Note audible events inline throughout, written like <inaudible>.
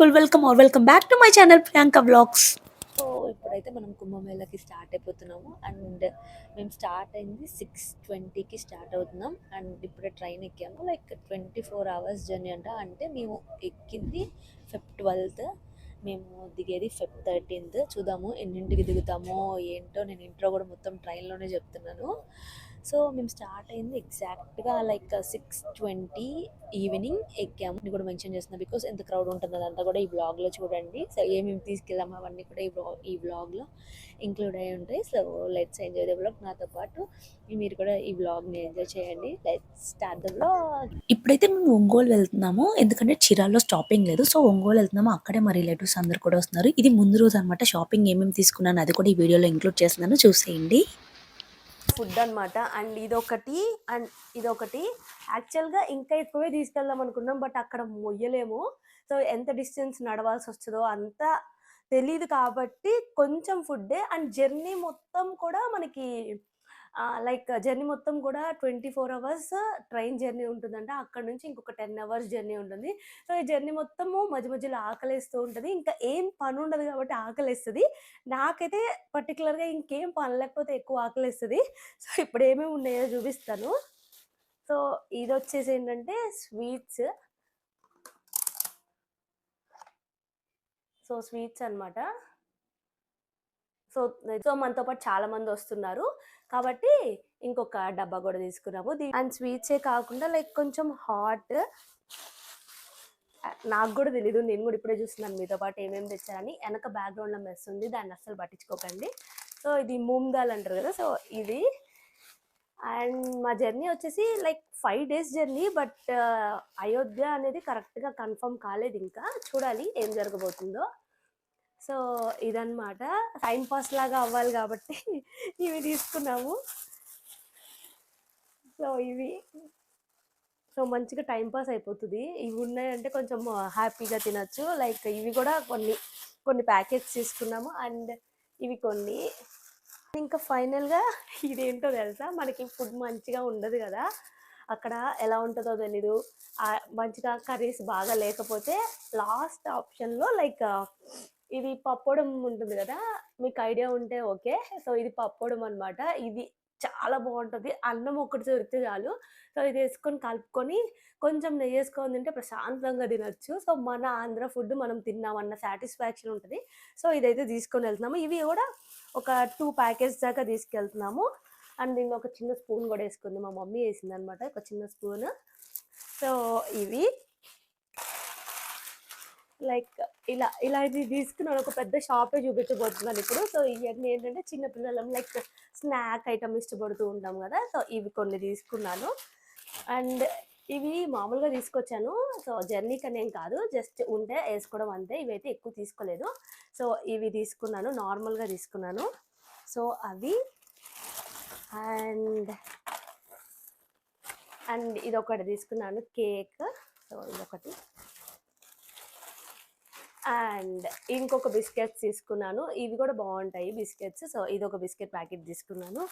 People welcome or welcome back to my channel Priyanka vlogs so ఇప్పుడైతే మనం కుంభమేళకి start అయిపోతున్నాము. అండ్ మేము స్టార్ట్ అయింది సిక్స్ ట్వంటీకి స్టార్ట్ అవుతున్నాం. అండ్ ఇప్పుడే ట్రైన్ ఎక్కాము. Like twenty four hours journey అంట. అంటే మేము ఎక్కింది ఫిఫ్ ట్వెల్త్ మేము దిగేది ఫిఫ్ థర్టీన్త్ చూద్దాము ఎన్నింటికి దిగుతామో ఏంటో. నేను ఇంట్లో కూడా మొత్తం ట్రైన్లోనే చెప్తున్నాను. సో మేము స్టార్ట్ అయింది ఎగ్జాక్ట్గా లైక్ సిక్స్ ట్వంటీ ఈవినింగ్ ఎక్కాము. ఇది కూడా మెన్షన్ చేస్తున్నా బికాస్ ఎంత క్రౌడ్ ఉంటుంది అదంతా కూడా ఈ బ్లాగ్లో చూడండి. సో ఏమేమి తీసుకెళ్ళాము అవన్నీ కూడా ఈ బ్లాగ్ ఈ బ్లాగ్లో ఇంక్లూడ్ అయి ఉంటాయి. So let's enjoy the blog నాతో పాటు మీరు కూడా ఈ బ్లాగ్ని ఎంజాయ్ చేయండి. లెట్స్ స్టార్ట్ ద బ్లాగ్ ఇప్పుడైతే మేము ఒంగోలు వెళ్తున్నాము. ఎందుకంటే చీరాల్లో స్టాపింగ్ లేదు. సో ఒంగోలు వెళ్తున్నాము. అక్కడే మా రిలేటివ్స్ అందరు కూడా వస్తున్నారు. ఇది ముందు రోజు అనమాట షాపింగ్ ఏమేమి తీసుకున్నాను అది కూడా ఈ వీడియోలో ఇంక్లూడ్ చేస్తున్నాను. చూసేయండి. ఫుడ్ అన్నమాట. అండ్ ఇదొకటి అండ్ ఇదొకటి. యాక్చువల్గా ఇంకా ఎక్కువే తీసుకెళ్దాం అనుకున్నాం బట్ అక్కడ మొయ్యలేము. సో ఎంత డిస్టెన్స్ నడవాల్సి వస్తుందో అంత తెలియదు కాబట్టి కొంచెం ఫుడ్డే. అండ్ జర్నీ మొత్తం కూడా మనకి లైక్ జర్నీ మొత్తం కూడా twenty four hours train journey ఉంటుందంట. అక్కడ నుంచి ఇంకొక టెన్ అవర్స్ జర్నీ ఉంటుంది. సో ఈ జర్నీ మొత్తము మధ్య మధ్యలో ఆకలేస్తూ ఉంటుంది. ఇంకా ఏం పని ఉండదు కాబట్టి ఆకలిస్తుంది. నాకైతే పర్టికులర్గా ఇంకేం పని లేకపోతే ఎక్కువ ఆకలిస్తుంది. సో ఇప్పుడు ఏమేమి ఉన్నాయో చూపిస్తాను. సో ఇది వచ్చేసి ఏంటంటే స్వీట్స్. సో స్వీట్స్ అనమాట సో సో మనతో పాటు చాలా మంది వస్తున్నారు. కాబట్టి ఇంకొక డబ్బా కూడా తీసుకున్నాము. అండ్ స్వీట్సే కాకుండా లైక్ కొంచెం హాట్ నాకు కూడా తెలీదు. నేను కూడా ఇప్పుడే చూస్తున్నాను మీతో పాటు ఏమేమి తెచ్చారని. వెనక బ్యాక్గ్రౌండ్లో మెస్ ఉంది. దాన్ని అస్సలు పట్టించుకోకండి. సో ఇది మూంగ్ అంటారు కదా సో ఇది. అండ్ మా జర్నీ వచ్చేసి like five days journey but Ayodhya అనేది కరెక్ట్గా కన్ఫర్మ్ కాలేదు ఇంకా. చూడాలి ఏం జరగబోతుందో. సో ఇదన్నమాట. టైం పాస్ లాగా అవ్వాలి కాబట్టి <laughs> ఇవి తీసుకున్నాము. సో ఇవి. సో మంచిగా టైం పాస్ అయిపోతుంది. ఇవి ఉన్నాయంటే కొంచెం హ్యాపీగా తినచ్చు. లైక్ ఇవి కూడా కొన్ని కొన్ని ప్యాకెట్స్ తీసుకున్నాము. అండ్ ఇవి కొన్ని. ఇంకా ఫైనల్గా <laughs> ఇదేంటో తెలుసా? మనకి ఫుడ్ మంచిగా ఉండదు కదా. అక్కడ ఎలా ఉంటుందో తెలీదు. మంచిగా కర్రీస్ బాగా లేకపోతే లాస్ట్ ఆప్షన్లో లైక్ ఇది పప్పడం ఉంటుంది కదా మీకు ఐడియా ఉంటే ఓకే. సో ఇది పప్పడం అనమాట ఇది చాలా బాగుంటుంది. అన్నం ఒకటి దొరికితే చాలు. సో ఇది వేసుకొని కలుపుకొని కొంచెం నెయ్యి వేసుకొని తింటే ప్రశాంతంగా తినొచ్చు. సో మన ఆంధ్ర ఫుడ్ మనం తిన్నామన్న సాటిస్ఫాక్షన్ ఉంటుంది. సో ఇదైతే తీసుకొని వెళ్తున్నాము. ఇవి కూడా ఒక టూ ప్యాకెట్స్ దాకా తీసుకెళ్తున్నాము. అండ్ దీన్ని ఒక చిన్న స్పూన్ కూడా వేసుకుంది. మా మమ్మీ వేసింది అనమాట ఒక చిన్న స్పూన్. సో ఇవి లైక్ ఇలా ఇలా ఇది తీసుకుని ఒక పెద్ద షాపే చూపించబోతున్నాను ఇప్పుడు. సో ఇవన్నీ ఏంటంటే చిన్నపిల్లలం లైక్ స్నాక్ ఐటమ్ ఇష్టపడుతూ ఉంటాం కదా. సో ఇవి కొన్ని తీసుకున్నాను. అండ్ ఇవి మామూలుగా తీసుకొచ్చాను. సో జర్నీకి అనేం కాదు. జస్ట్ ఉంటే వేసుకోవడం అంతే. ఇవైతే ఎక్కువ తీసుకోలేదు. సో ఇవి తీసుకున్నాను. నార్మల్గా తీసుకున్నాను. సో అవి. అండ్ అండ్ ఇది ఒకటి తీసుకున్నాను. కేక్. సో ఇదొకటి. అండ్ ఇంకొక బిస్కెట్స్ తీసుకున్నాను. ఇవి కూడా బాగుంటాయి బిస్కెట్స్. సో ఇది ఒక బిస్కెట్ ప్యాకెట్ తీసుకున్నాను.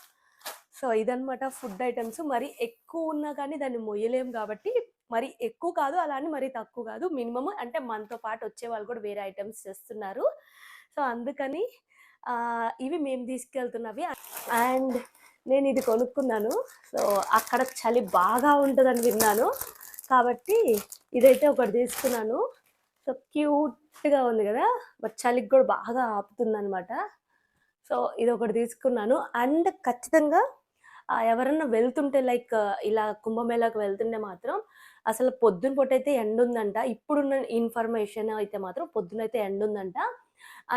సో ఇదనమాట ఫుడ్ ఐటమ్స్. మరి ఎక్కువ ఉన్నా కానీ దాన్ని మొయ్యలేం కాబట్టి మరి ఎక్కువ కాదు అలా అని మరి తక్కువ కాదు. మినిమమ్ అంటే మనతో పాటు వచ్చే వాళ్ళు కూడా వేరే ఐటమ్స్ చేస్తున్నారు. సో అందుకని ఇవి మేము తీసుకెళ్తున్నవి. అండ్ నేను ఇది కొనుక్కున్నాను. సో అక్కడ చలి బాగా ఉంటుందని విన్నాను. కాబట్టి ఇదైతే ఒకటి తీసుకున్నాను. సో క్యూట్గా ఉంది కదా? బట్ చలికి కూడా బాగా ఆపుతుంది అనమాట సో ఇది ఒకటి తీసుకున్నాను. అండ్ ఖచ్చితంగా ఎవరన్నా వెళ్తుంటే లైక్ ఇలా కుంభమేళాకు వెళ్తుంటే మాత్రం అసలు పొద్దున పూట అయితే ఎండ ఉందంట ఇప్పుడున్న ఇన్ఫర్మేషన్ అయితే మాత్రం పొద్దున అయితే ఎండ ఉందంట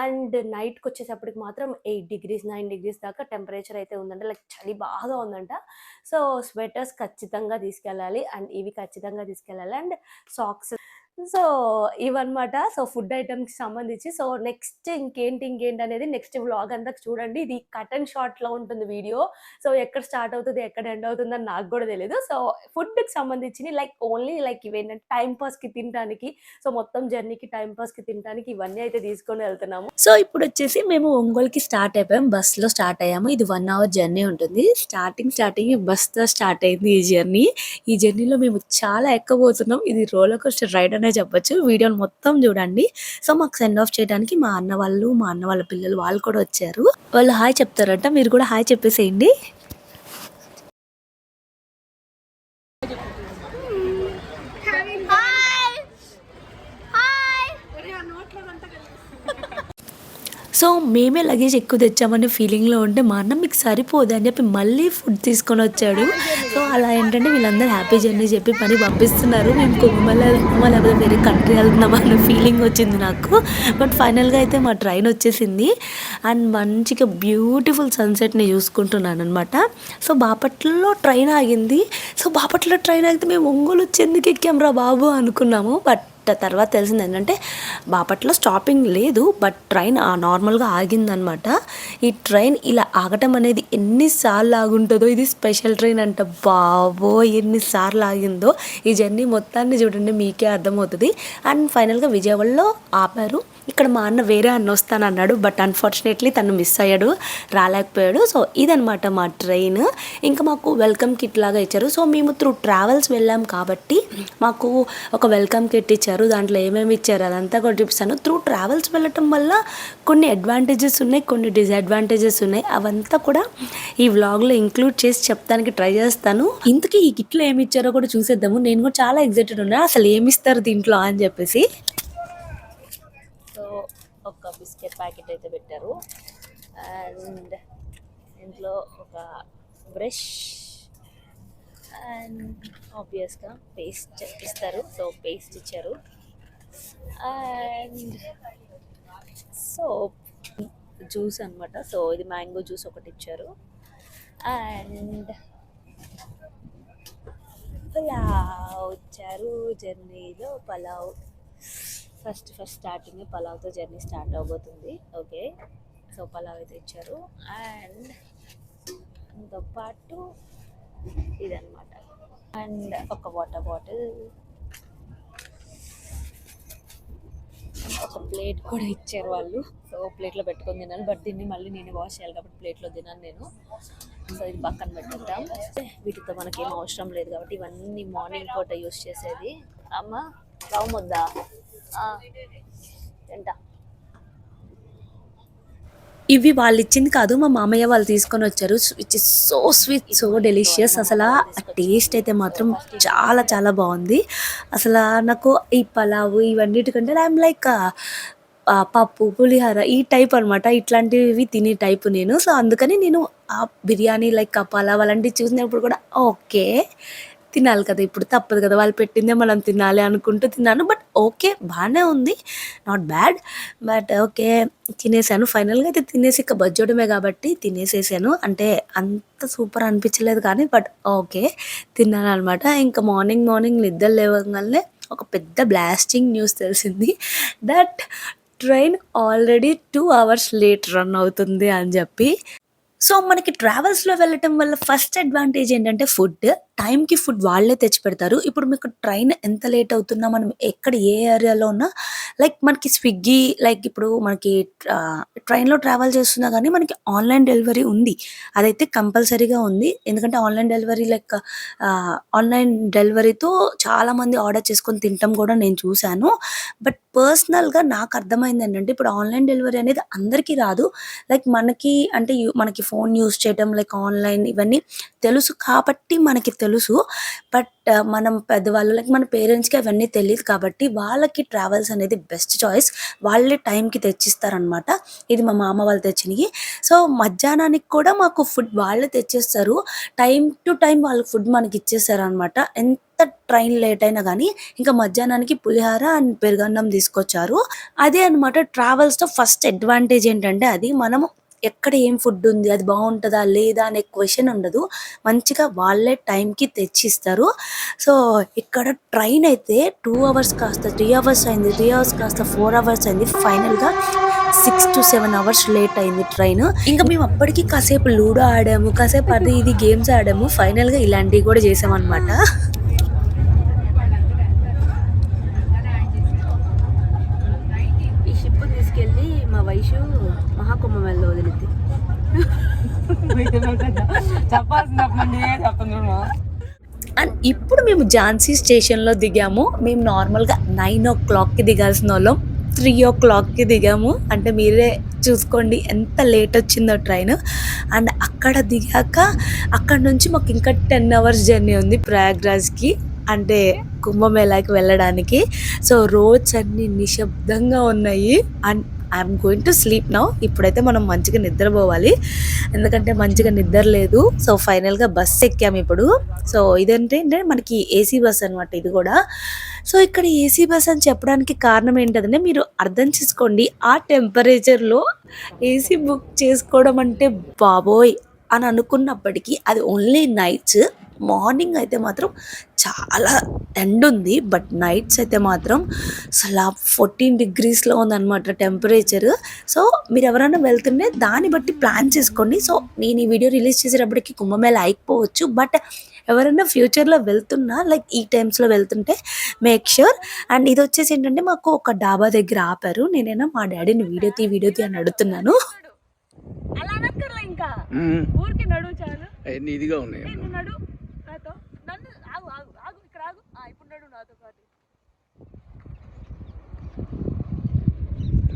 అండ్ నైట్కి వచ్చేటప్పటికి మాత్రం ఎయిట్ డిగ్రీస్ నైన్ డిగ్రీస్ దాకా టెంపరేచర్ అయితే ఉందంట. లైక్ చలి బాగా ఉందంట. సో స్వెటర్స్ ఖచ్చితంగా తీసుకెళ్ళాలి. అండ్ ఇవి ఖచ్చితంగా తీసుకెళ్ళాలి. అండ్ సాక్స్ సో ఇవన్నమాట. సో ఫుడ్ ఐటమ్కి సంబంధించి. సో నెక్స్ట్ ఇంకేంటి ఇంకేంటి అనేది నెక్స్ట్ వ్లాగ్ అంతా చూడండి. ఇది కట్ అండ్ షార్ట్లో ఉంటుంది వీడియో. సో ఎక్కడ స్టార్ట్ అవుతుంది ఎక్కడ ఎండ్ అవుతుంది అని నాకు కూడా తెలియదు సో ఫుడ్కి సంబంధించి లైక్ ఓన్లీ లైక్ ఇవేంటంటే టైం పాస్కి తినడానికి సో మొత్తం జర్నీకి టైం పాస్కి తినడానికి ఇవన్నీ అయితే తీసుకొని వెళ్తున్నాము. సో ఇప్పుడు వచ్చేసి మేము ఒంగోలుకి స్టార్ట్ అయిపోయాం. బస్సులో స్టార్ట్ అయ్యాము. ఇది వన్ అవర్ జర్నీ ఉంటుంది. స్టార్టింగ్ స్టార్టింగ్ బస్తో స్టార్ట్ అయింది ఈ జర్నీ. ఈ జర్నీలో మేము చాలా ఎక్కబోతున్నాం. ఇది రోలర్ కోస్టర్ రైడ్ అనే చెప్పొచ్చు. వీడియోని మొత్తం చూడండి. సో మాకు సెండ్ ఆఫ్ చేయడానికి మా అన్న వాళ్ళు మా అన్న వాళ్ళ పిల్లలు వాళ్ళు కూడా వచ్చారు. వాళ్ళు హాయ్ చెప్తారంట. మీరు కూడా హాయ్ చెప్పేసేయండి. సో మేమే లగేజ్ ఎక్కువ తెచ్చామనే ఫీలింగ్లో ఉంటే మా అన్న మీకు సరిపోదు అని చెప్పి మళ్ళీ ఫుడ్ తీసుకొని వచ్చాడు. సో అలా ఏంటంటే వీళ్ళందరూ హ్యాపీ జర్నీ చెప్పి పని పంపిస్తున్నారు. మేము కుటుంబాల వెళ్తున్నామా లేకపోతే వేరే కంట్రీ వెళ్తున్నామా అన్న ఫీలింగ్ వచ్చింది నాకు. బట్ ఫైనల్గా అయితే మా ట్రైన్ వచ్చేసింది. అండ్ మంచిగా బ్యూటిఫుల్ సన్సెట్ని చూసుకుంటున్నాను అనమాట సో బాపట్లలో ట్రైన్ ఆగింది. సో బాపట్లలో ట్రైన్ ఆగితే మేము ఒంగోలు వచ్చేందుకు ఎక్కాం రా బాబు అనుకున్నాము. బట్ తర్వాత తెలిసింది ఏంటంటే బాపట్లో స్టాపింగ్ లేదు బట్ ట్రైన్ నార్మల్గా ఆగిందనమాట ఈ ట్రైన్ ఇలా ఆగటం అనేది ఎన్నిసార్లు ఆగుంటుందో ఇది స్పెషల్ ట్రైన్ అంట బాబో ఎన్నిసార్లు ఆగిందో. ఈ జర్నీ మొత్తాన్ని చూడండి మీకే అర్థమవుతుంది. అండ్ ఫైనల్గా విజయవాడలో ఆపారు. ఇక్కడ మా అన్న వేరే అన్న వస్తానన్నాడు బట్ అన్ఫార్చునేట్లీ తను మిస్ అయ్యాడు రాలేకపోయాడు. సో ఇదనమాట మా ట్రైన్ ఇంకా మాకు వెల్కమ్ కిట్ లాగా ఇచ్చారు. సో మేము త్రూ ట్రావెల్స్ వెళ్ళాం కాబట్టి మాకు ఒక వెల్కమ్ కిట్ ఇచ్చారు. దాంట్లో ఏమేమి ఇచ్చారు అదంతా కూడా చూపిస్తాను. త్రూ ట్రావెల్స్ వెళ్ళటం వల్ల కొన్ని అడ్వాంటేజెస్ ఉన్నాయి కొన్ని డిసడ్వాంటేజెస్ ఉన్నాయి. అవంతా కూడా ఈ వ్లాగ్లో ఇంక్లూడ్ చేసి చెప్తానికి ట్రై చేస్తాను. ఇంతకీ ఈ కిట్లో ఏమి ఇచ్చారో కూడా చూసేద్దాము. నేను కూడా చాలా ఎగ్జైటెడ్ ఉన్నా. అసలు ఏమి ఇస్తారు దీంట్లో అని చెప్పేసి. ఒక బిస్కెట్ ప్యాకెట్ అయితే పెట్టారు. అండ్ ఇంట్లో ఒక బ్రష్ అండ్ ఆబ్వియస్గా పేస్ట్ ఇస్తారు. సో పేస్ట్ ఇచ్చారు. అండ్ సోప్ జ్యూస్ అన్నమాట. సో ఇది మ్యాంగో జ్యూస్ ఒకటి ఇచ్చారు. అండ్ పలావ్ ఇచ్చారు జర్నీలో. పలావ్ ఫస్ట్ ఫస్ట్ స్టార్టింగ్ పలావ్తో జర్నీ స్టార్ట్ అవబోతుంది. ఓకే? సో పలావ్ అయితే ఇచ్చారు. అండ్ దాంతో పాటు ఇదన్నమాట. అండ్ ఒక వాటర్ బాటిల్ ఒక ప్లేట్ కూడా ఇచ్చారు వాళ్ళు. సో ప్లేట్లో పెట్టుకొని తినాలి బట్ దీన్ని మళ్ళీ నేను వాష్ చేయాలి కాబట్టి ప్లేట్లో తినాను నేను. సో ఇది పక్కన పెట్టుకుంటాం వీటితో మనకేం అవసరం లేదు కాబట్టి ఇవన్నీ మార్నింగ్ పూట యూస్ చేసేది. అమ్మ ముద్దా తింటా. ఇవి వాళ్ళు ఇచ్చింది కాదు మా మామయ్య వాళ్ళు తీసుకొని వచ్చారు. Which is so sweet so delicious అసలు ఆ టేస్ట్ అయితే మాత్రం చాలా చాలా బాగుంది. అసలు నాకు ఈ పలావు ఇవన్నిటికంటే ఐఎమ్ లైక్ పప్పు పులిహోర ఈ టైప్ అన్నమాట. ఇట్లాంటివి తినే టైప్ నేను. సో అందుకని నేను ఆ బిర్యానీ లైక్ ఆ పలావ్ అలాంటివి చూసినప్పుడు కూడా ఓకే తినాలి కదా ఇప్పుడు తప్పదు కదా వాళ్ళు పెట్టిందే మనం తినాలి అనుకుంటూ తిన్నాను. బట్ ఓకే బాగానే ఉంది. నాట్ బ్యాడ్ బట్ ఓకే తినేసాను. ఫైనల్గా అయితే తినేసి ఇక బజ్జోడమే కాబట్టి తినేసేసాను. అంటే అంత సూపర్ అనిపించలేదు కానీ బట్ ఓకే తిన్నాను అనమాట ఇంకా మార్నింగ్ మార్నింగ్ నిద్ర లేవగానే ఒక పెద్ద బ్లాస్టింగ్ న్యూస్ తెలిసింది. That train already two hours late run అవుతుంది అని చెప్పి. సో మనకి ట్రావెల్స్లో వెళ్ళటం వల్ల ఫస్ట్ అడ్వాంటేజ్ ఏంటంటే ఫుడ్ టైంకి ఫుడ్ వాళ్ళే తెచ్చి పెడతారు ఇప్పుడు మీకు ట్రైన్ ఎంత లేట్ అవుతున్నా మనం ఎక్కడ ఏ ఏరియాలో ఉన్నా లైక్ మనకి స్విగ్గీ లైక్ ఇప్పుడు మనకి ట్రైన్లో ట్రావెల్ చేస్తున్నా కానీ మనకి ఆన్లైన్ డెలివరీ ఉంది. అదైతే కంపల్సరీగా ఉంది. ఎందుకంటే ఆన్లైన్ డెలివరీ లైక్ ఆన్లైన్ డెలివరీతో చాలామంది ఆర్డర్ చేసుకొని తినటం కూడా నేను చూశాను. బట్ పర్సనల్గా నాకు అర్థమైంది ఏంటంటే ఇప్పుడు ఆన్లైన్ డెలివరీ అనేది అందరికీ రాదు. లైక్ మనకి అంటే మనకి ఫోన్ యూస్ చేయడం లైక్ ఆన్లైన్ ఇవన్నీ తెలుసు. కాబట్టి మనకి తెలుసు. తెలుసు. బట్ uh, మనం పెద్దవాళ్ళకి మన పేరెంట్స్కి అవన్నీ తెలియదు కాబట్టి వాళ్ళకి ట్రావెల్స్ అనేది బెస్ట్ చాయిస్ వాళ్ళే టైంకి తెచ్చిస్తారనమాట ఇది మా మామ వాళ్ళు తెచ్చినవి సో మధ్యాహ్నానికి కూడా మాకు ఫుడ్ వాళ్ళే తెచ్చేస్తారు. టైం టు టైం వాళ్ళకి ఫుడ్ మనకి ఇచ్చేస్తారనమాట ఎంత ట్రైన్ లేట్ అయినా కానీ ఇంకా మధ్యాహ్నానికి పులిహార అండ్ పెరుగన్నం తీసుకొచ్చారు. అదే అనమాట ట్రావెల్స్తో ఫస్ట్ అడ్వాంటేజ్ ఏంటంటే అది మనము ఎక్కడ ఏం ఫుడ్ ఉంది అది బాగుంటుందా లేదా అనే క్వశ్చన్ ఉండదు. మంచిగా వాళ్ళే టైంకి తెచ్చిస్తారు. సో ఇక్కడ ట్రైన్ అయితే టూ అవర్స్ కాస్త త్రీ అవర్స్ అయింది త్రీ అవర్స్ కాస్త ఫోర్ అవర్స్ అయింది. ఫైనల్గా six to seven hours late అయింది ట్రైన్ ఇంకా మేము అప్పటికి కాసేపు లూడో ఆడాము కాసేపు అది ఇది గేమ్స్ ఆడాము. ఫైనల్గా ఇలాంటివి కూడా చేసామన్నమాట ఈ షిప్ తీసుకెళ్ళి మా వైషు మహాకుంభమేళలో వదిలిద్ది అండ్ ఇప్పుడు మేము ఝాన్సీ స్టేషన్లో దిగాము. మేము నార్మల్గా నైన్ ఓ క్లాక్కి దిగాల్సిన వాళ్ళం. త్రీ ఓ క్లాక్కి దిగాము. అంటే మీరే చూసుకోండి ఎంత లేట్ వచ్చిందో ట్రైన్. అండ్ అక్కడ దిగాక అక్కడ నుంచి మాకు ఇంకా టెన్ అవర్స్ జర్నీ ఉంది ప్రయాగ్రాజ్కి. అంటే కుంభమేళాకి వెళ్ళడానికి. సో రోడ్స్ అన్ని నిశ్శబ్దంగా ఉన్నాయి. And I'm going to sleep now ఇప్పుడైతే మనం మంచిగా నిద్రపోవాలి. ఎందుకంటే మంచిగా నిద్ర లేదు. సో ఫైనల్గా బస్ ఎక్కాము ఇప్పుడు. సో ఇదంటే ఏంటంటే మనకి ఏసీ బస్ అనమాట ఇది కూడా. సో ఇక్కడ ఏసీ బస్ అని చెప్పడానికి కారణం ఏంటంటే మీరు అర్థం చేసుకోండి. ఆ టెంపరేచర్లో ఏసీ బుక్ చేసుకోవడం అంటే బాబోయ్ అని అనుకున్నప్పటికీ అది ఓన్లీ నైట్స్ మార్నింగ్ అయితే మాత్రం చాలా ఎండ్ ఉంది బట్ నైట్స్ అయితే మాత్రం అసలు ఫోర్టీన్ డిగ్రీస్లో ఉందన్నమాట టెంపరేచర్. సో మీరు ఎవరైనా వెళ్తుంటే దాన్ని బట్టి ప్లాన్ చేసుకోండి. సో నేను ఈ వీడియో రిలీజ్ చేసేటప్పటికి కుంభమేళ అయిపోవచ్చు బట్ ఎవరైనా ఫ్యూచర్లో వెళ్తున్నా లైక్ ఈ టైమ్స్లో వెళ్తుంటే మేక్ ష్యూర్. అండ్ ఇది వచ్చేసి ఏంటంటే మాకు ఒక డాబా దగ్గర ఆపారు. నేనైనా మా డాడీని వీడియో తీ వీడియో తీ అని అడుగుతున్నాను. అలా అనక్కర్లే ఇంకా. ఊరికి నడువు చాలు. ఇదిగా ఉన్నాయి నేను నడు నాతో నన్ను ఆగు ఆగు ఆగు ఇక్కడ ఆగు ఆ, ఇప్పుడు నడు నాతో పాటు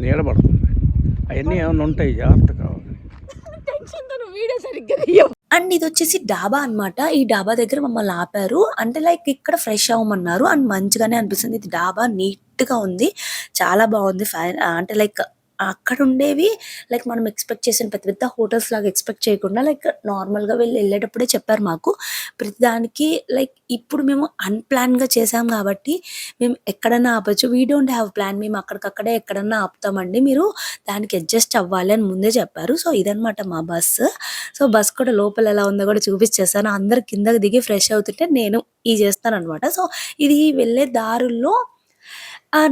నీడ పడుతుంది అవన్నీ ఏమైనా ఉంటాయి జాగ్రత్త కావాలి. వీడియో సరిగ్గా అండ్ ఇది వచ్చేసి డాబా అన్నమాట. ఈ డాబా దగ్గర మమ్మల్ని ఆపారు. అంటే లైక్ ఇక్కడ ఫ్రెష్ అవ్వమన్నారు. అండ్ మంచిగానే అనిపిస్తుంది. ఇది డాబా నీట్గా ఉంది. చాలా బాగుంది. అంటే లైక్ అక్కడ ఉండేవి లైక్ మనం ఎక్స్పెక్ట్ చేసిన పెద్ద పెద్ద హోటల్స్ లాగా ఎక్స్పెక్ట్ చేయకుండా లైక్ నార్మల్గా వెళ్ళి వెళ్ళేటప్పుడే చెప్పారు మాకు. ప్రతిదానికి లైక్ ఇప్పుడు మేము అన్ప్లాన్గా చేసాం కాబట్టి మేము ఎక్కడన్నా ఆపచ్చు. వీ డోంట్ హ్యావ్ ప్లాన్ మేము అక్కడికక్కడే ఎక్కడన్నా ఆపుతామండి మీరు. దానికి అడ్జస్ట్ అవ్వాలి అని ముందే చెప్పారు. సో ఇదనమాట మా బస్ సో బస్ కూడా లోపల ఎలా ఉందో కూడా చూపించేస్తాను అందరు కిందకి దిగి ఫ్రెష్ అవుతుంటే నేను ఈ చేస్తాను అనమాట సో ఇది వెళ్ళే దారుల్లో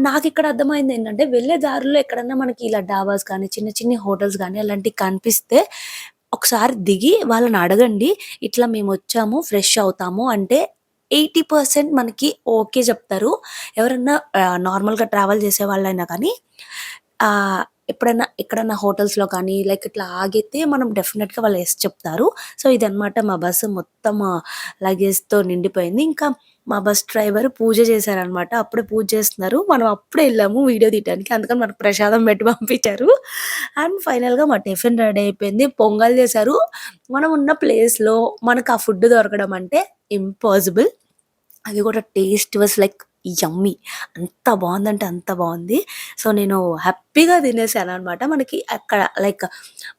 నాకు ఇక్కడ అర్థమైంది ఏంటంటే వెళ్ళే దారిలో ఎక్కడన్నా మనకి ఇలా డాబాస్ కానీ చిన్న చిన్న హోటల్స్ కానీ అలాంటివి కనిపిస్తే ఒకసారి దిగి వాళ్ళని అడగండి. ఇట్లా మేము వచ్చాము ఫ్రెష్ అవుతాము అంటే ఎయిటీ పర్సెంట్ మనకి ఓకే చెప్తారు. ఎవరన్నా నార్మల్గా ట్రావెల్ చేసే వాళ్ళైనా కానీ ఎప్పుడైనా ఎక్కడన్నా హోటల్స్లో కానీ లైక్ ఇట్లా ఆగితే మనం డెఫినెట్గా వాళ్ళు ఎస్ చెప్తారు. సో ఇదనమాట మా బస్సు మొత్తం లగేజ్తో నిండిపోయింది. ఇంకా మా బస్ డ్రైవర్ పూజ చేశారనమాట అప్పుడే పూజ చేస్తున్నారు. మనం అప్పుడే వెళ్ళాము వీడియో తీయడానికి అందుకని మనకు ప్రసాదం పెట్టి పంపించారు. అండ్ ఫైనల్గా మా టిఫిన్ రెడీ అయిపోయింది. పొంగల్ చేశారు. మనం ఉన్న ప్లేస్లో మనకు ఆ ఫుడ్ దొరకడం అంటే ఇంపాసిబుల్. అది కూడా టేస్ట్ వాజ్ లైక్ యమ్మీ అంత బాగుందంటే అంత బాగుంది. సో నేను హ్యాపీగా తినేసాను అనమాట మనకి అక్కడ లైక్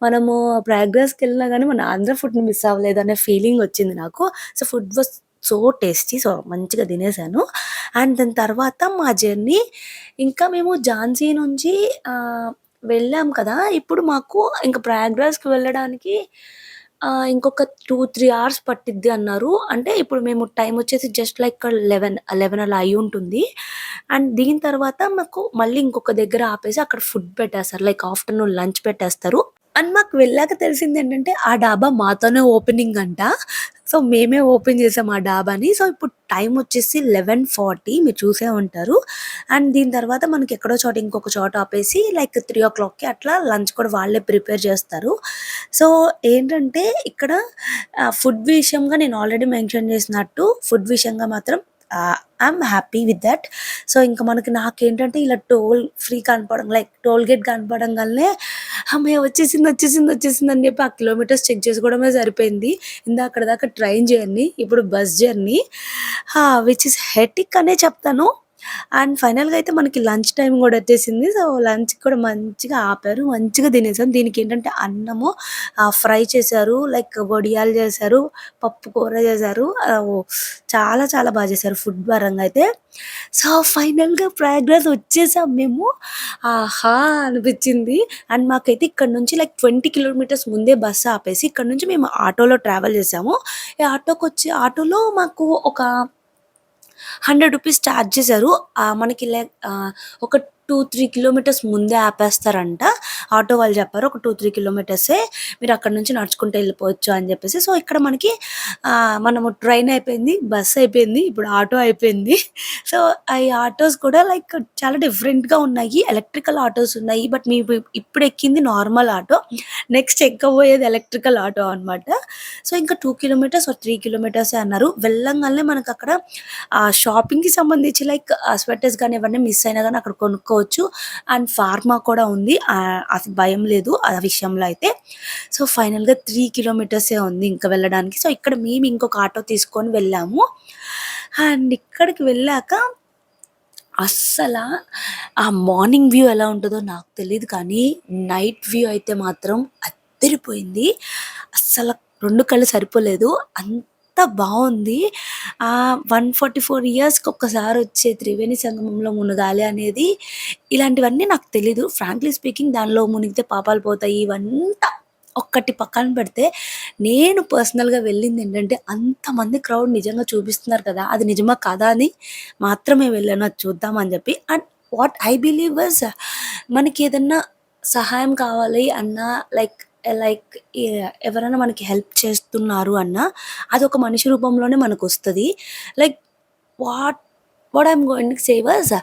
మనము ప్రయాగ్రాజ్కి వెళ్ళినా కానీ మన ఆంధ్ర ఫుడ్ని మిస్ అవ్వలేదు అనే ఫీలింగ్ వచ్చింది నాకు. So food was so tasty. So మంచిగా తినేసాను. అండ్ దాని తర్వాత మా జర్నీ ఇంకా మేము ఝాన్సీ నుంచి వెళ్ళాం కదా. ఇప్పుడు మాకు ఇంకా ప్రయాగ్రాజ్కి వెళ్ళడానికి ఇంకొక టూ త్రీ అవర్స్ పట్టిద్ది అన్నారు. అంటే ఇప్పుడు మేము టైం వచ్చేసి జస్ట్ లైక్ లెవెన్ లెవెన్ అలా అయి ఉంటుంది. అండ్ దీని తర్వాత మాకు మళ్ళీ ఇంకొక దగ్గర ఆపేసి అక్కడ ఫుడ్ పెట్టేస్తారు. లైక్ ఆఫ్టర్నూన్ లంచ్ పెట్టేస్తారు. అండ్ మాకు వెళ్ళాక తెలిసింది ఏంటంటే ఆ డాబా మాతోనే ఓపెనింగ్ అంట. సో మేమే ఓపెన్ చేసాం ఆ డాబాని. సో ఇప్పుడు టైం వచ్చేసి లెవెన్ ఫార్టీ మీరు చూసే ఉంటారు. అండ్ దీని తర్వాత మనకి ఎక్కడో చోట ఇంకొక చోట ఆపేసి లైక్ త్రీ ఓ క్లాక్కి అట్లా లంచ్ కూడా వాళ్ళే ప్రిపేర్ చేస్తారు. సో ఏంటంటే ఇక్కడ ఫుడ్ విషయంగా నేను ఆల్రెడీ మెన్షన్ చేసినట్టు ఫుడ్ విషయంగా మాత్రం I'm happy with that so ఇంకా మనకి నాకేంటంటే ఇలా టోల్ ఫ్రీ కనపడం లైక్ టోల్ గేట్ కనపడంగానే అమ్మాయి వచ్చేసింది వచ్చేసింది వచ్చేసింది అని చెప్పి ఆ కిలోమీటర్స్ చెక్ చేసుకోవడమే సరిపోయింది. ఇందా అక్కడ దాకా ట్రైన్ జర్నీ ఇప్పుడు bus journey. Which is hectic అనే చెప్తాను. అండ్ ఫైనల్గా అయితే మనకి లంచ్ టైం కూడా వచ్చేసింది. సో లంచ్ కూడా మంచిగా ఆపారు. మంచిగా తినేసాం దీనికి ఏంటంటే అన్నము ఫ్రై చేశారు. లైక్ వడియాలు చేశారు పప్పు కూర చేశారు. చాలా చాలా బాగా చేశారు ఫుడ్ పరంగా అయితే. సో ఫైనల్గా ప్రయాగ్రాజ్ వచ్చేసాం మేము. ఆహా అనిపించింది. అండ్ మాకైతే ఇక్కడ నుంచి లైక్ ట్వంటీ కిలోమీటర్స్ ముందే బస్సు ఆపేసి ఇక్కడ నుంచి మేము ఆటోలో ట్రావెల్ చేసాము. ఈ ఆటోకి వచ్చి ఆటోలో మాకు ఒక హండ్రెడ్ రూపీస్ ఛార్జ్ చేశారు. ఆ, మనకి లైక్ ఆ, ఒక టూ త్రీ కిలోమీటర్స్ ముందే ఆపేస్తారంట. ఆటో వాళ్ళు చెప్పారు ఒక టూ త్రీ కిలోమీటర్సే మీరు అక్కడ నుంచి నడుచుకుంటూ వెళ్ళిపోవచ్చు అని చెప్పేసి. సో ఇక్కడ మనకి మనము ట్రైన్ అయిపోయింది బస్ అయిపోయింది ఇప్పుడు ఆటో అయిపోయింది. సో ఈ ఆటోస్ కూడా లైక్ చాలా డిఫరెంట్గా ఉన్నాయి. ఎలక్ట్రికల్ ఆటోస్ ఉన్నాయి బట్ మీ ఇప్పుడు ఎక్కింది నార్మల్ ఆటో. నెక్స్ట్ ఎక్కబోయేది ఎలక్ట్రికల్ ఆటో అన్నమాట. సో ఇంకా టూ కిలోమీటర్స్ త్రీ కిలోమీటర్స్ అన్నారు. వెళ్ళంగానే మనకు అక్కడ ఆ షాపింగ్కి సంబంధించి లైక్ స్వెటర్స్ కానీ ఇవన్నీ మిస్ అయినా కానీ అక్కడ కొనుక్కో తీసుకోవచ్చు అండ్ ఫార్మా కూడా ఉంది. అది భయం లేదు ఆ విషయంలో అయితే. సో ఫైనల్గా త్రీ కిలోమీటర్సే ఉంది ఇంకా వెళ్ళడానికి. సో ఇక్కడ మేము ఇంకొక ఆటో తీసుకొని వెళ్ళాము. అండ్ ఇక్కడికి వెళ్ళాక అస్సలు ఆ మార్నింగ్ వ్యూ ఎలా ఉంటుందో నాకు తెలియదు కానీ నైట్ వ్యూ అయితే మాత్రం అద్దరిపోయింది. అస్సలు రెండు కళ్ళు సరిపోలేదు. అంత బాగుంది. ఆ వన్ ఫార్టీ ఫోర్ ఇయర్స్కి ఒక్కసారి వచ్చే త్రివేణి సంగమంలో మునగాలి అనేది ఇలాంటివన్నీ నాకు తెలీదు. ఫ్రాంక్లీ స్పీకింగ్ దానిలో మునిగితే పాపాలు పోతాయి. ఇవంతా ఒక్కటి పక్కన పెడితే నేను పర్సనల్గా వెళ్ళింది ఏంటంటే అంతమంది క్రౌడ్ నిజంగా చూపిస్తున్నారు కదా అది నిజమా కాదా అని మాత్రమే వెళ్ళాను. అది చూద్దామని చెప్పి. And what I believe was మనకి ఏదన్నా సహాయం కావాలి అన్న లైక్ లైక్ ఎవరైనా మనకి హెల్ప్ చేస్తున్నారు అన్న అది ఒక మనిషి రూపంలోనే మనకు వస్తుంది like what what I'm going savers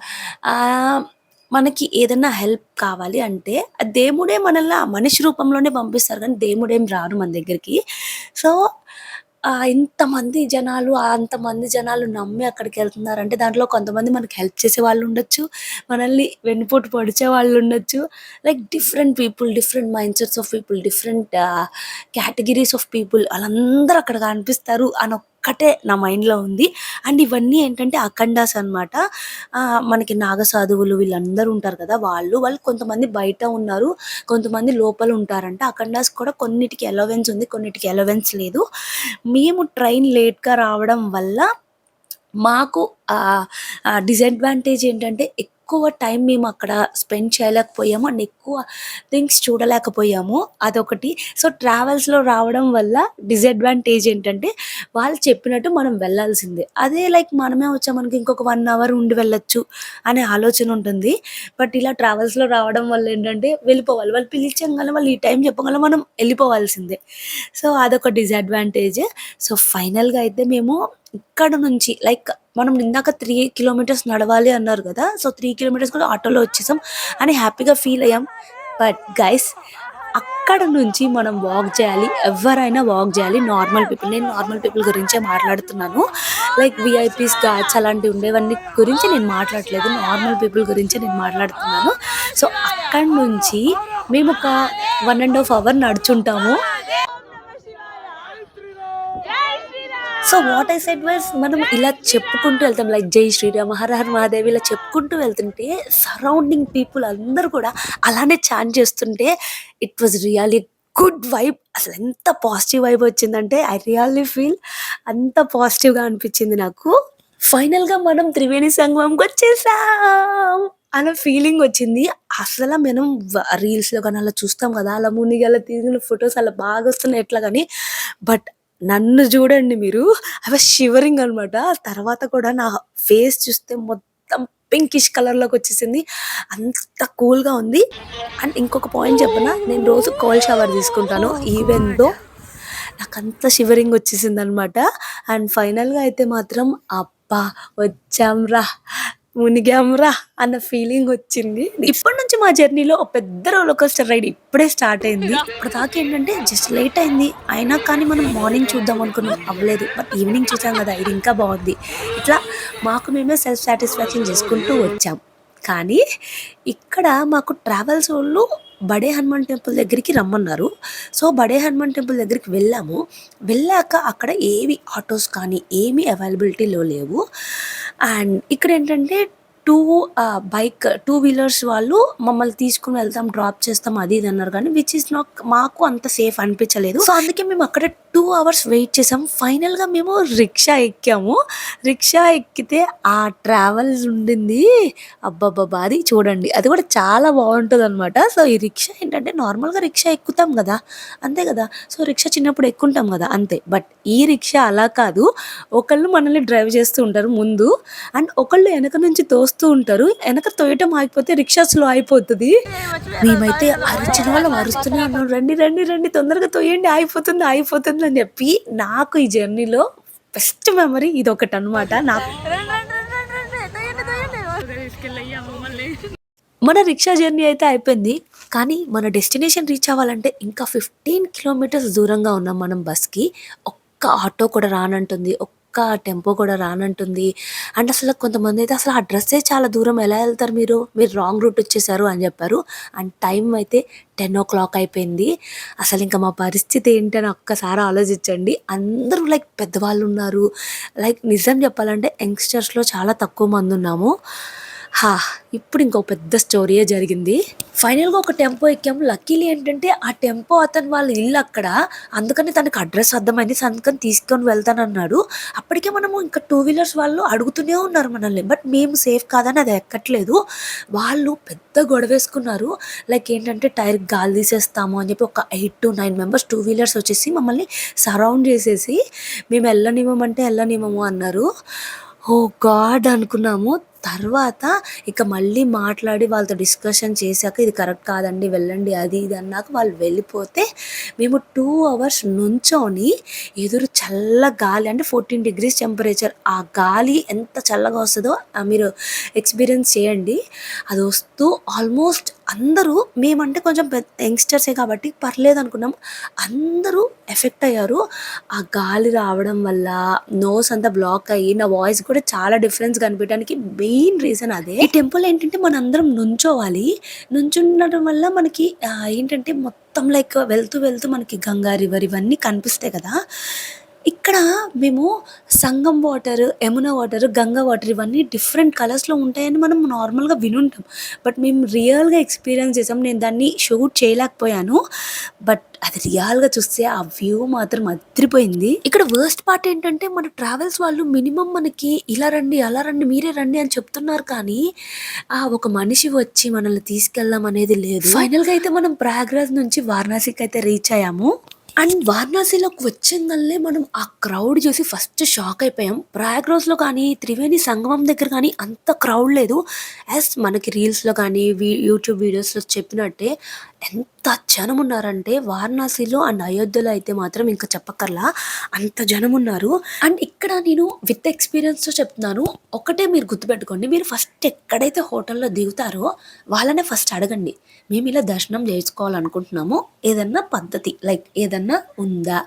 మనకి ఏదైనా హెల్ప్ కావాలి అంటే దేవుడే మనల్ని మనిషి రూపంలోనే పంపిస్తారు కానీ దేవుడేం రారు మన దగ్గరికి. సో ఇంతమంది జనాలు అంతమంది జనాలు నమ్మి అక్కడికి వెళ్తున్నారంటే దాంట్లో కొంతమంది మనకి హెల్ప్ చేసే వాళ్ళు ఉండొచ్చు మనల్ని వెన్నుపోటు పొడిచే వాళ్ళు ఉండొచ్చు. Like different people different mind sets of people different categories of people వాళ్ళందరూ అక్కడ కనిపిస్తారు అని ఒక్కటే నా మైండ్లో ఉంది. అండ్ ఇవన్నీ ఏంటంటే అఖండాస్ అనమాట మనకి నాగసాధువులు వీళ్ళందరూ ఉంటారు కదా వాళ్ళు వాళ్ళు కొంతమంది బయట ఉన్నారు కొంతమంది లోపల ఉంటారంట. అఖండాస్ కూడా కొన్నిటికి ఎలవెన్స్ ఉంది కొన్నిటికి ఎలవెన్స్ లేదు. మేము ట్రైన్ లేట్గా రావడం వల్ల మాకు డిసడ్వాంటేజ్ ఏంటంటే ఎక్కువ టైం మేము అక్కడ స్పెండ్ చేయలేకపోయాము అండ్ ఎక్కువ థింగ్స్ చూడలేకపోయాము. అదొకటి. సో ట్రావెల్స్లో రావడం వల్ల డిసడ్వాంటేజ్ ఏంటంటే వాళ్ళు చెప్పినట్టు మనం వెళ్ళాల్సిందే. అదే లైక్ మనమే వచ్చా మనకి ఇంకొక వన్ అవర్ ఉండి వెళ్ళొచ్చు అనే ఆలోచన ఉంటుంది. బట్ ఇలా ట్రావెల్స్లో రావడం వల్ల ఏంటంటే వెళ్ళిపోవాలి. వాళ్ళు పిలిచంగానే వాళ్ళు ఈ టైం చెప్పగల మనం వెళ్ళిపోవాల్సిందే. సో అదొక డిసడ్వాంటేజ్ సో ఫైనల్గా అయితే మేము ఇక్కడ నుంచి లైక్ మనం ఇందాక త్రీ కిలోమీటర్స్ నడవాలి అన్నారు కదా సో త్రీ కిలోమీటర్స్ కూడా ఆటోలో వచ్చేసాం. అని హ్యాపీగా ఫీల్ అయ్యాం. బట్ గైస్ అక్కడ నుంచి మనం వాక్ చేయాలి. ఎవరైనా వాక్ చేయాలి. నార్మల్ పీపుల్ నేను నార్మల్ పీపుల్ గురించే మాట్లాడుతున్నాను. లైక్ విఐపీస్ గాడ్స్ అలాంటివి ఉండేవన్నీ గురించి నేను మాట్లాడట్లేదు నార్మల్ పీపుల్ గురించే నేను మాట్లాడుతున్నాను. సో అక్కడ నుంచి మేము ఒక వన్ అండ్ హాఫ్ అవర్ నడుచుంటాము. సో వాట్ ఐస్ అడ్వైస్ మనం ఇలా చెప్పుకుంటూ వెళ్తాం. లైక్ జై శ్రీరామ హర హర మహాదేవ్ ఇలా చెప్పుకుంటూ వెళ్తుంటే సరౌండింగ్ పీపుల్ అందరూ కూడా అలానే చాన్ చేస్తుంటే it was really good vibe అసలు ఎంత పాజిటివ్ వైబ్ వచ్చిందంటే ఐ రియల్లీ ఫీల్ అంత పాజిటివ్గా అనిపించింది నాకు. ఫైనల్గా మనం త్రివేణి సంగమంకి వచ్చేసాం అనే ఫీలింగ్ వచ్చింది. అసలు మనం రీల్స్లో కానీ అలా చూస్తాం కదా అలా మునిగి అలా తీసిన ఫొటోస్ అలా బాగా వస్తున్నాయి ఎట్లా కానీ. బట్ నన్ను చూడండి మీరు. అవి షివరింగ్ అనమాట తర్వాత కూడా నా ఫేస్ చూస్తే మొత్తం పింకిష్ కలర్లోకి వచ్చేసింది. అంత కూల్గా ఉంది. అండ్ ఇంకొక పాయింట్ చెప్పనా? నేను రోజు కోల్డ్ షవర్ తీసుకుంటాను. ఈవెన్ దో నాకు అంత షివరింగ్ వచ్చేసింది అనమాట అండ్ ఫైనల్గా అయితే మాత్రం అబ్బా వచ్చాంరా. మునిగాంరా అన్న ఫీలింగ్ వచ్చింది. ఇప్పటి నుంచి మా జర్నీలో ఒక పెద్ద రోలర్ కోస్టర్ రైడ్ ఇప్పుడే స్టార్ట్ అయింది. ఇప్పుడు దాకా ఏంటంటే జస్ట్ లేట్ అయింది. అయినా కానీ మనం మార్నింగ్ చూద్దాం అనుకున్నాం. అవ్వలేదు. బట్ ఈవినింగ్ చూసాం కదా ఇది ఇంకా బాగుంది. ఇట్లా మాకు మేమే సెల్ఫ్ సాటిస్ఫాక్షన్ చేసుకుంటూ వచ్చాం. కానీ ఇక్కడ మాకు ట్రావెల్స్ వాళ్ళు బడే హనుమాన్ టెంపుల్ దగ్గరికి రమ్మన్నారు. సో బడే హనుమాన్ టెంపుల్ దగ్గరికి వెళ్ళాము. వెళ్ళాక అక్కడ ఏవి ఆటోస్ కానీ ఏమీ అవైలబిలిటీలో లేవు. అండ్ ఇక్కడ ఏంటంటే టూ బైక్ టూ వీలర్స్ వాళ్ళు మమ్మల్ని తీసుకుని వెళ్తాం డ్రాప్ చేస్తాం అది ఇది అన్నారు. కానీ విచ్ ఇస్ నాట్ మాకు అంత సేఫ్ అనిపించలేదు. సో అందుకే మేము అక్కడ టూ అవర్స్ వెయిట్ చేసాం ఫైనల్గా మేము రిక్షా ఎక్కాము. రిక్షా ఎక్కితే ఆ ట్రావెల్స్ ఉండింది. అబ్బబ్బబ్బా అది చూడండి. అది కూడా చాలా బాగుంటుంది అనమాట సో ఈ రిక్షా ఏంటంటే నార్మల్గా రిక్షా ఎక్కుతాం కదా. అంతే కదా. సో రిక్షా చిన్నప్పుడు ఎక్కుంటాం కదా. అంతే. బట్ ఈ రిక్షా అలా కాదు. ఒకళ్ళు మనల్ని డ్రైవ్ చేస్తూ ఉంటారు ముందు. అండ్ ఒకళ్ళు వెనక నుంచి తోస్తూ ఉంటారు. వెనక తోయటం ఆగిపోతే రిక్షా స్లో అయిపోతుంది. మేమైతే అరిచిన వాళ్ళం అరుస్తూనే ఉన్నాం. రండి రండి రండి తొందరగా తోయండి. ఆగిపోతుంది ఆగిపోతుంది. అని చెప్పి నాకు ఈ జర్నీలో బెస్ట్ మెమరీ ఇది ఒకటి అనమాట నాకు మన రిక్షా జర్నీ అయితే అయిపోయింది కానీ మన డెస్టినేషన్ రీచ్ అవ్వాలంటే ఇంకా ఫిఫ్టీన్ కిలోమీటర్స్ దూరంగా ఉన్నాం మనం బస్కి ఒక్క ఆటో కూడా రానంటుంది ఒక్క టెంపో కూడా రానంటుంది. అండ్ అసలు కొంతమంది అయితే అసలు ఆ డ్రెస్సే చాలా దూరం ఎలా వెళ్తారు మీరు? మీరు రాంగ్ రూట్ వచ్చేసారు అని చెప్పారు. అండ్ టైం అయితే టెన్ ఓ క్లాక్ అయిపోయింది. అసలు ఇంకా మా పరిస్థితి ఏంటని ఒక్కసారి ఆలోచించండి. అందరూ లైక్ పెద్దవాళ్ళు ఉన్నారు. లైక్ నిజం చెప్పాలంటే యంగ్స్టర్స్లో చాలా తక్కువ మంది ఉన్నాము. హా ఇప్పుడు ఇంకో పెద్ద స్టోరీయే జరిగింది. ఫైనల్గా ఒక టెంపో ఎక్కాము. లక్కీలీ ఏంటంటే ఆ టెంపో అతను వాళ్ళ ఇల్లు అక్కడ. అందుకని తనకు అడ్రస్ అర్థమైంది. అందుకని తీసుకొని వెళ్తానన్నాడు అప్పటికే మనము ఇంకా టూ వీలర్స్ వాళ్ళు అడుగుతూనే ఉన్నారు మనల్ని. బట్ మేము సేఫ్ కాదని అది ఎక్కట్లేదు. వాళ్ళు పెద్ద గొడవ వేసుకున్నారు లైక్ ఏంటంటే టైర్ గాలి తీసేస్తాము అని చెప్పి ఒక eight to nine members two wheelers వచ్చేసి మమ్మల్ని సరౌండ్ చేసేసి మేము వెళ్ళనివ్వమంటే వెళ్ళనివ్వము అన్నారు. Oh ఓ గాడ్ అనుకున్నాము. తర్వాత ఇక మళ్ళీ మాట్లాడి వాళ్ళతో డిస్కషన్ చేశాక ఇది కరెక్ట్ కాదండి వెళ్ళండి అది ఇది అన్నాక వాళ్ళు వెళ్ళిపోతే మేము టూ అవర్స్ నుంచోని ఎదురు చల్ల గాలి అంటే ఫోర్టీన్ డిగ్రీస్ టెంపరేచర్ ఆ గాలి ఎంత చల్లగా వస్తుందో ఆ మీరు ఎక్స్పీరియన్స్ చేయండి. అది వస్తూ ఆల్మోస్ట్ అందరూ మేమంటే కొంచెం పెద్ద యంగ్స్టర్సే కాబట్టి పర్లేదు అనుకున్నాం అందరూ ఎఫెక్ట్ అయ్యారు. ఆ గాలి రావడం వల్ల నోస్ అంతా బ్లాక్ అయ్యి నా వాయిస్ కూడా చాలా డిఫరెన్స్ కనిపించడానికి మెయిన్ రీజన్ అదే. ఈ టెంపుల్ ఏంటంటే మనందరం నుంచోవాలి. నుంచుండడం వల్ల మనకి ఏంటంటే మొత్తం లైక్ వెళ్తూ వెళ్తూ మనకి గంగా రివర్ ఇవన్నీ కనిపిస్తాయి కదా. ఇక్కడ మేము Sangam water Yamuna water Ganga water ఇవన్నీ డిఫరెంట్ కలర్స్లో ఉంటాయని మనం నార్మల్గా వినుంటాం. బట్ మేము రియల్గా ఎక్స్పీరియన్స్ చేసాం. నేను దాన్ని షూట్ చేయలేకపోయాను. బట్ అది రియల్గా చూస్తే ఆ వ్యూ మాత్రం అదిరిపోయింది. ఇక్కడ వర్స్ట్ పార్ట్ ఏంటంటే మన ట్రావెల్స్ వాళ్ళు మినిమం మనకి ఇలా రండి అలా రండి మీరే రండి అని చెప్తున్నారు కానీ ఆ ఒక మనిషి వచ్చి మనల్ని తీసుకెళ్ళాం అనేది లేదు. ఫైనల్గా అయితే మనం ప్రయాగ్రాజ్ నుంచి వారణాసికి అయితే రీచ్ అయ్యాము. అండ్ వారణాసిలోకి వచ్చంగానే మనం ఆ క్రౌడ్ చూసి ఫస్ట్ షాక్ అయిపోయాం. ప్రయాగ్రాజ్లో కానీ త్రివేణి సంగమం దగ్గర కానీ అంత క్రౌడ్ లేదు. యాజ్ మనకి రీల్స్లో కానీ వీ యూట్యూబ్ వీడియోస్లో చెప్పినట్టే ఎంత జనం ఉన్నారంటే వారణాసిలో అండ్ అయోధ్యలో అయితే మాత్రం ఇంకా చెప్పక్కర్లా అంత జనం ఉన్నారు. అండ్ ఇక్కడ నేను విత్ ఎక్స్పీరియన్స్తో చెప్తున్నాను. ఒకటే మీరు గుర్తుపెట్టుకోండి. మీరు ఫస్ట్ ఎక్కడైతే హోటల్లో దిగుతారో వాళ్ళనే ఫస్ట్ అడగండి. మేము ఇలా దర్శనం చేసుకోవాలనుకుంటున్నాము. ఏదన్నా పద్ధతి లైక్ ఏదన్నా ఉందా?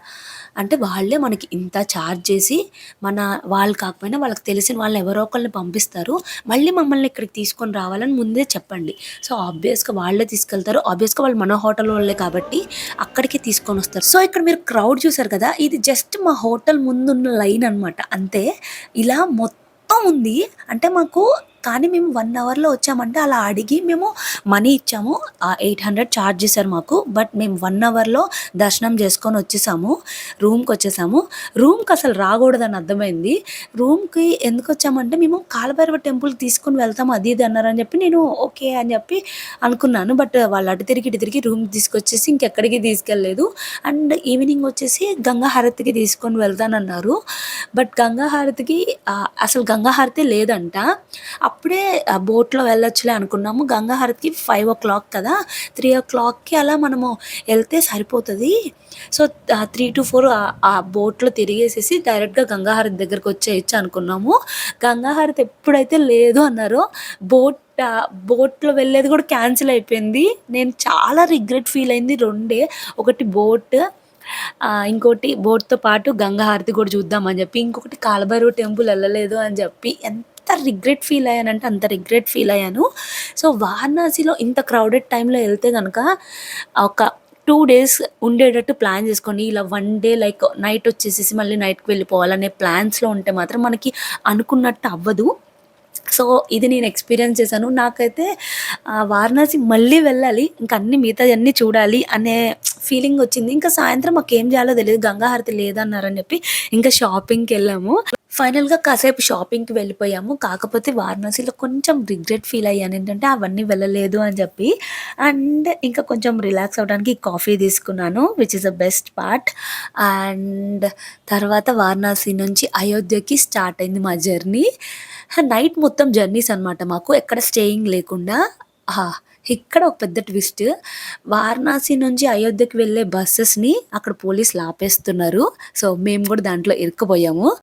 అంటే వాళ్ళే మనకి ఇంత ఛార్జ్ చేసి మన వాళ్ళు కాకపోయినా వాళ్ళకి తెలిసిన వాళ్ళు ఎవరో ఒకరిని పంపిస్తారు. మళ్ళీ మమ్మల్ని ఇక్కడికి తీసుకొని రావాలని ముందే చెప్పండి. సో ఆబ్వియస్గా వాళ్ళే తీసుకెళ్తారు. ఆబ్వియస్గా వాళ్ళు మన హోటల్ వాళ్ళే కాబట్టి అక్కడికి తీసుకొని వస్తారు. సో ఇక్కడ మీరు క్రౌడ్ చూసారు కదా? ఇది జస్ట్ మా హోటల్ ముందున్న లైన్ అన్నమాట. అంతే. ఇలా మొత్తం ఉంది. అంటే మాకు కానీ మేము వన్ అవర్లో వచ్చామంటే అలా అడిగి మేము మనీ ఇచ్చాము. ఎయిట్ హండ్రెడ్ ఛార్జ్ చేశారు మాకు. బట్ మేము వన్ అవర్లో దర్శనం చేసుకొని వచ్చేసాము. రూమ్కి వచ్చేసాము. రూమ్కి అసలు రాకూడదని అర్థమైంది. రూమ్కి ఎందుకు వచ్చామంటే మేము కాలభైరవ టెంపుల్కి తీసుకొని వెళ్తాము. అది ఇది అన్నారని చెప్పి నేను ఓకే అని చెప్పి అనుకున్నాను. బట్ వాళ్ళు అటు తిరిగి ఇటు తిరిగి రూమ్ తీసుకొచ్చేసి ఇంకెక్కడికి తీసుకెళ్ళలేదు. అండ్ ఈవినింగ్ వచ్చేసి గంగాహారతికి తీసుకొని వెళ్తానన్నారు. బట్ గంగాహారతికి అసలు గంగాహారతి లేదంట. అప్పుడే ఆ బోట్లో వెళ్ళొచ్చులే అనుకున్నాము. గంగాహారతికి ఫైవ్ ఓ క్లాక్ కదా. త్రీ ఓ క్లాక్కి అలా మనము వెళ్తే సరిపోతుంది. సో త్రీ టు ఫోర్ ఆ బోట్లో తిరిగేసేసి డైరెక్ట్గా గంగాహారతి దగ్గరకు వచ్చేయచ్చు అనుకున్నాము. గంగాహారతి ఎప్పుడైతే లేదు అన్నారో బోట్ బోట్లో వెళ్ళేది కూడా క్యాన్సిల్ అయిపోయింది. నేను చాలా రిగ్రెట్ ఫీల్ అయింది రెండే. ఒకటి బోట్ ఇంకోటి బోట్తో పాటు గంగా హారతి కూడా చూద్దామని చెప్పి ఇంకొకటి కాలభైరవ టెంపుల్ వెళ్ళలేదు అని చెప్పి ఎంత రిగ్రెట్ ఫీల్ అయ్యానంటే అంత రిగ్రెట్ ఫీల్ అయ్యాను. సో వారణాసిలో ఇంత క్రౌడెడ్ టైంలో వెళ్తే కనుక ఒక టూ డేస్ ఉండేటట్టు ప్లాన్ చేసుకొని ఇలా వన్ డే లైక్ నైట్ వచ్చేసేసి మళ్ళీ నైట్కి వెళ్ళిపోవాలనే ప్లాన్స్లో ఉంటే మాత్రం మనకి అనుకున్నట్టు అవ్వదు. సో ఇది నేను ఎక్స్పీరియన్స్ చేశాను. నాకైతే వారణాసి మళ్ళీ వెళ్ళాలి. ఇంకా అన్ని మిగతా అన్నీ చూడాలి అనే ఫీలింగ్ వచ్చింది. ఇంకా సాయంత్రం మాకు ఏం చేయాలో తెలియదు గంగాహారతి లేదన్నారని చెప్పి ఇంకా షాపింగ్కి వెళ్ళాము. ఫైనల్గా కాసేపు షాపింగ్కి వెళ్ళిపోయాము. కాకపోతే వారణాసిలో కొంచెం రిగ్రెట్ ఫీల్ అయ్యాను. ఏంటంటే అవన్నీ వెళ్ళలేదు అని చెప్పి. అండ్ ఇంకా కొంచెం రిలాక్స్ అవ్వడానికి కాఫీ తీసుకున్నాను which is the best part and తర్వాత వారణాసి నుంచి అయోధ్యకి స్టార్ట్ అయింది మా జర్నీ. నైట్ మొత్తం జర్నీస్ అనమాట మాకు. ఎక్కడ స్టేయింగ్ లేకుండా. ఇక్కడ ఒక పెద్ద ట్విస్ట్. వారణాసి నుంచి అయోధ్యకి వెళ్ళే బస్సెస్ని అక్కడ పోలీసులు ఆపేస్తున్నారు. సో మేము కూడా దాంట్లో ఇరుక్కుపోయాము.